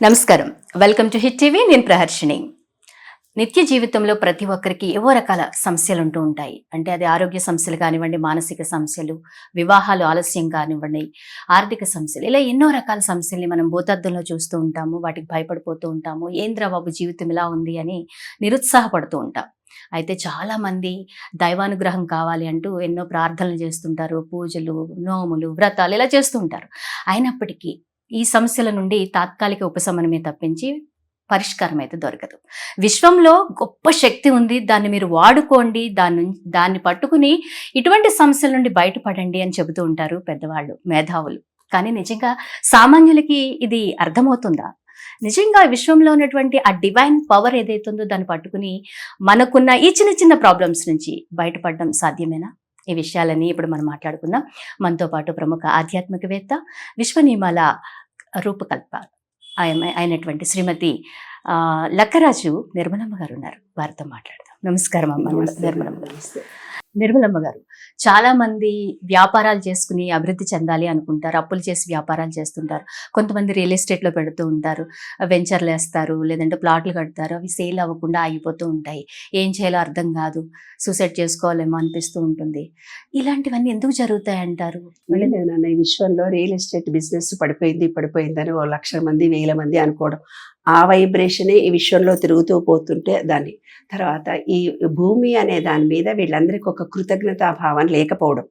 నమస్కారం. Welcome to hit TV. నేను ప్రహర్షిని నిత్య జీవితంలో ప్రతి ఒక్కరికి ఏవో రకాల సమస్యలు ఉంటూ ఉంటాయి. అంటే అది ఆరోగ్య సమస్యలు కానివ్వండి మానసిక సమస్యలు వివాహాలు ఆలస్యం కానివ్వండి ఆర్థిక సమస్యలు ఇలా ఎన్నో రకాల సమస్యల్ని మనం భూతద్దంలో చూస్తూ ఉంటాము వాటికి భయపడిపోతూ ఉంటాము. ఏంద్రా బాబు జీవితం ఇలా ఉంది అని నిరుత్సాహపడుతూ ఉంటాం. అయితే చాలామంది దైవానుగ్రహం కావాలి అంటూ ఎన్నో ప్రార్థనలు చేస్తుంటారు. పూజలు నోములు వ్రతాలు ఇలా చేస్తూ ఉంటారు. అయినప్పటికీ ఈ సమస్యల నుండి తాత్కాలిక ఉపశమనమే తప్పించి పరిష్కారం అయితే దొరకదు. విశ్వంలో గొప్ప శక్తి ఉంది దాన్ని మీరు వాడుకోండి దాని దాన్ని పట్టుకుని ఇటువంటి సమస్యల నుండి బయటపడండి అని చెబుతూ ఉంటారు పెద్దవాళ్ళు మేధావులు. కానీ నిజంగా సామాన్యులకి ఇది అర్థమవుతుందా? నిజంగా విశ్వంలో ఉన్నటువంటి ఆ డివైన్ పవర్ ఏదైతుందో దాన్ని పట్టుకుని మనకున్న ఈ చిన్న చిన్న ప్రాబ్లమ్స్ నుంచి బయటపడడం సాధ్యమేనా? ఈ విషయాలని ఇప్పుడు మనం మాట్లాడుకుందాం. మనతో పాటు ప్రముఖ ఆధ్యాత్మికవేత్త విశ్వ నియమాల రూపకల్ప ఆయన అయినటువంటి శ్రీమతి లక్కరాజు నిర్మలమ్మ గారు ఉన్నారు. వారితో మాట్లాడదాం. నమస్కారం అమ్మ. నిర్మలమ్మ. గారు నిర్మలమ్మ గారు. చాలా మంది వ్యాపారాలు చేసుకుని అభివృద్ధి చెందాలి అనుకుంటారు అప్పులు చేసి వ్యాపారాలు చేస్తుంటారు. కొంతమంది రియల్ ఎస్టేట్లో పెడుతూ ఉంటారు వెంచర్లు వేస్తారు లేదంటే ప్లాట్లు కడతారు అవి సేల్ అవ్వకుండా ఆగిపోతూ ఉంటాయి. ఏం చేయాలో అర్థం కాదు సూసైడ్ చేసుకోవాలేమో అనిపిస్తూ ఉంటుంది. ఇలాంటివన్నీ ఎందుకు జరుగుతాయి అంటారు ఈ విశ్వంలో రియల్ ఎస్టేట్ బిజినెస్ పడిపోయింది పడిపోయిందని ఓ లక్ష మంది వేల మంది అనుకోవడం. ఆ వైబ్రేషనే ఈ విశ్వంలో తిరుగుతూ పోతుంటే దాన్ని. తర్వాత ఈ భూమి అనే దాని మీద వీళ్ళందరికీ ఒక కృతజ్ఞతా భావం లేకపోవడం.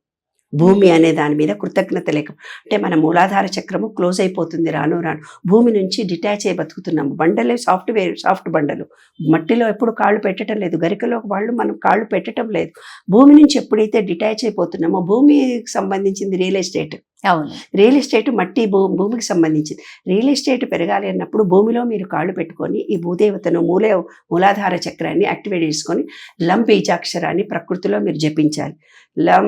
భూమి అనే దాని మీద కృతజ్ఞత లేక అంటే మన మూలాధార చక్రము క్లోజ్ అయిపోతుంది రాను రాను. భూమి నుంచి డిటాచ్ అయి బతుకుతున్నాము బండలే సాఫ్ట్వేర్ సాఫ్ట్ బండలు. మట్టిలో ఎప్పుడు కాళ్ళు పెట్టడం లేదు. గరికలో వాళ్ళు మనం కాళ్ళు పెట్టడం లేదు. భూమి నుంచి ఎప్పుడైతే డిటాచ్ అయిపోతున్నామో భూమికి సంబంధించింది రియల్ ఎస్టేట్. అవును. రియల్ ఎస్టేట్ మట్టి భూ భూమికి సంబంధించింది. రియల్ ఎస్టేట్ పెరగాలి అన్నప్పుడు భూమిలో మీరు కాళ్ళు పెట్టుకొని ఈ భూదేవతను మూల మూలాధార చక్రాన్ని యాక్టివేట్ చేసుకొని లం బీజాక్షరాన్ని ప్రకృతిలో మీరు జపించాలి. లం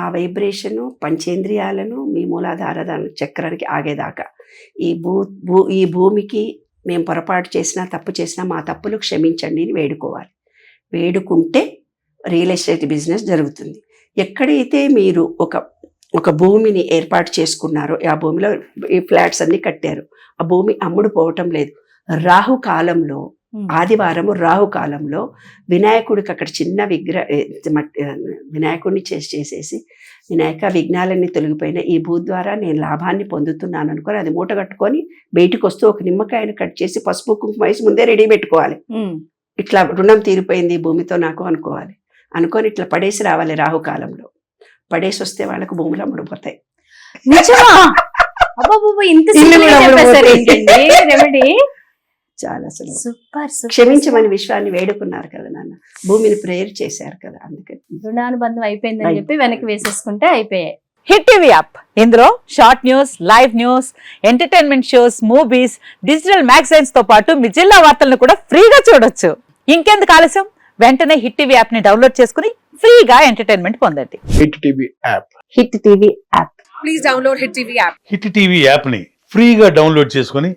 ఆ వైబ్రేషను పంచేంద్రియాలను మీ మూలాధార చక్రానికి ఆగేదాకా. ఈ భూ భూ ఈ భూమికి మేము పొరపాటు చేసినా తప్పు చేసినా మా తప్పులు క్షమించండి అని వేడుకోవాలి. వేడుకుంటే రియల్ ఎస్టేట్ బిజినెస్ జరుగుతుంది. ఎక్కడైతే మీరు ఒక ఒక భూమిని ఏర్పాటు చేసుకున్నారో ఆ భూమిలో ఈ ఫ్లాట్స్ అన్ని కట్టారు. ఆ భూమి అమ్ముడు పోవటం లేదు. రాహు కాలంలో ఆదివారము రాహు కాలంలో వినాయకుడికి అక్కడ చిన్న విగ్రహ వినాయకుడిని చేసి చేసేసి వినాయక విఘ్నాలన్నీ తొలగిపోయిన ఈ భూ ద్వారా నేను లాభాన్ని పొందుతున్నాను అనుకొని అది మూట కట్టుకొని బయటకు వస్తూ ఒక నిమ్మకాయను కట్ చేసి పసుపు కుంకుమ వేసి ముందే రెడీ పెట్టుకోవాలి. ఇట్లా రుణం తీరిపోయింది భూమితో నాకు అనుకోవాలి. అనుకొని ఇట్లా పడేసి రావాలి రాహుకాలంలో. పడేసి వస్తే వాళ్ళకు భూములు అమ్ముడుపోతాయి. నిజమా? ఇంత చాలా అసలు. సూపర్ సూపర్ క్షమించమని విశ్వాన్ని వేడుకున్నారు కదా నాన్న. భూమిని ప్రేయర్ చేశారు కదా అందుకని రుణానుబంధం అయిపోయిందని అయి- చెప్పి వెనక్కి వేసేసుకుంటే అయిపోయాయి. Hit TV app. ఇందులో short news live news entertainment shows movies digital మ్యాగజైన్స్తో పాటు మీ జిల్లా వార్తలను కూడా ఫ్రీగా చూడొచ్చు. ఇంకెందుకు ఆలస్యం? వెంటనే హిట్ టీవీ యాప్ని డౌన్లోడ్ చేసుకుని ఫ్రీగా ఎంటర్టైన్మెంట్ పొందండి. Hit TV app. Hit TV app. Please download Hit TV app. Hit TV యాప్ని ఫ్రీగా డౌన్లోడ్ చేసుకొని